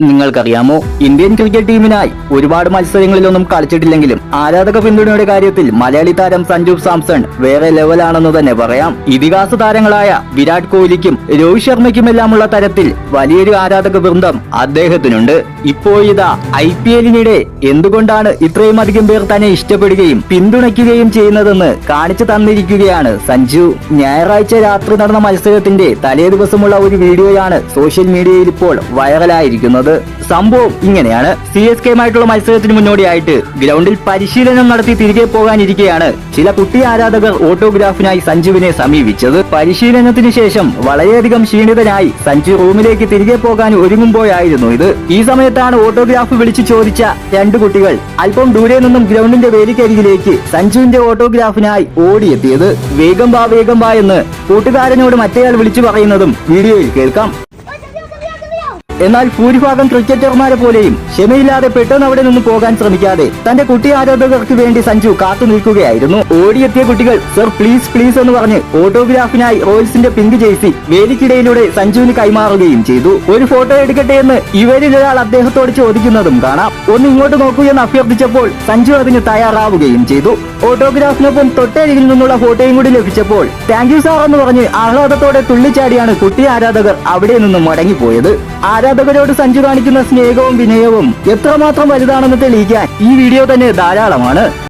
നിങ്ങൾക്കറിയാമോ Indian cricket ടീമിനായി ഒരുപാട് മത്സരങ്ങളിലൊന്നും കളിച്ചിട്ടില്ലെങ്കിലും ആരാധക പിന്തുണയുടെ കാര്യത്തിൽ മലയാളി താരം സഞ്ജു സാംസൺ വേറെ ലെവലാണെന്ന് തന്നെ പറയാം. ഇതിഹാസ താരങ്ങളായ വിരാട് കോഹ്ലിക്കും രോഹിത് ശർമ്മയ്ക്കുമെല്ലാമുള്ള തരത്തിൽ വലിയൊരു ആരാധക വൃന്ദം അദ്ദേഹത്തിനുണ്ട്. ഇപ്പോഴിതാ ഐ പി എല്ലിനിടെ എന്തുകൊണ്ടാണ് ഇത്രയും അധികം പേർ തന്നെ ഇഷ്ടപ്പെടുകയും പിന്തുണയ്ക്കുകയും ചെയ്യുന്നതെന്ന് കാണിച്ചു തന്നിരിക്കുകയാണ് സഞ്ജു. ഞായറാഴ്ച രാത്രി നടന്ന മത്സരത്തിന്റെ തലേ ദിവസമുള്ള ഒരു വീഡിയോയാണ് സോഷ്യൽ മീഡിയയിൽ ഇപ്പോൾ വൈറലായിരിക്കുന്നത്. സംഭവം ഇങ്ങനെയാണ്. സി എസ് കെയുമായിട്ടുള്ള മത്സരത്തിന് മുന്നോടിയായിട്ട് ഗ്രൗണ്ടിൽ പരിശീലനം നടത്തി തിരികെ പോകാനിരിക്കെയാണ് ചില കുട്ടി ആരാധകർ ഓട്ടോഗ്രാഫിനായി സഞ്ജുവിനെ സമീപിച്ചത്. പരിശീലനത്തിന് ശേഷം വളരെയധികം ക്ഷീണിതനായി സഞ്ജു റൂമിലേക്ക് തിരികെ പോകാൻ ഒരുങ്ങുമ്പോഴായിരുന്നു ഇത്. ഈ സമയത്താണ് ഓട്ടോഗ്രാഫ് വിളിച്ചു ചോദിച്ച രണ്ട് കുട്ടികൾ അല്പം ദൂരെ നിന്നും ഗ്രൗണ്ടിന്റെ വേലിക്കരികിലേക്ക് സഞ്ജുവിന്റെ ഓട്ടോഗ്രാഫിനായി ഓടിയെത്തിയത്. വേഗം വാ വേഗം വാ എന്ന് കൂട്ടുകാരനോട് മറ്റേയാൾ വിളിച്ചു പറയുന്നതും വീഡിയോയിൽ കേൾക്കാം. എന്നാൽ ഭൂരിഭാഗം ക്രിക്കറ്റർമാരെ പോലെയും ക്ഷമയില്ലാതെ പെട്ടെന്ന് അവിടെ നിന്ന് പോകാൻ ശ്രമിക്കാതെ തന്റെ കുട്ടി ആരാധകർക്ക് വേണ്ടി സഞ്ജു കാത്തു നിൽക്കുകയായിരുന്നു. ഓടിയെത്തിയ കുട്ടികൾ സർ പ്ലീസ് പ്ലീസ് എന്ന് പറഞ്ഞ് ഓട്ടോഗ്രാഫിനായി റോയൽസിന്റെ പിങ്ക് ജേഴ്സി വേലിക്കിടയിലൂടെ സഞ്ജുവിന് കൈമാറുകയും ചെയ്തു. ഒരു ഫോട്ടോ എടുക്കട്ടെ എന്ന് ഇവരിൽ ഒരാൾ അദ്ദേഹത്തോട് ചോദിക്കുന്നതും കാണാം. ഒന്ന് ഇങ്ങോട്ട് നോക്കൂ എന്ന് അഭ്യർത്ഥിച്ചപ്പോൾ സഞ്ജു അതിന് തയ്യാറാവുകയും ചെയ്തു. ഓട്ടോഗ്രാഫിനൊപ്പം തൊട്ടരികിൽ നിന്നുള്ള ഫോട്ടോയും കൂടി ലഭിച്ചപ്പോൾ താങ്ക് യു സാർ എന്ന് പറഞ്ഞ് ആഹ്ലാദത്തോടെ തുള്ളിച്ചാടിയാണ് കുട്ടി ആരാധകർ അവിടെ നിന്നും മടങ്ങിപ്പോയത്. ആരാധകരോട് സഞ്ജു കാണിക്കുന്ന സ്നേഹവും വിനയവും എത്രമാത്രം വലുതാണെന്ന് തെളിയിക്കാൻ ഈ വീഡിയോ തന്നെ ധാരാളമാണ്.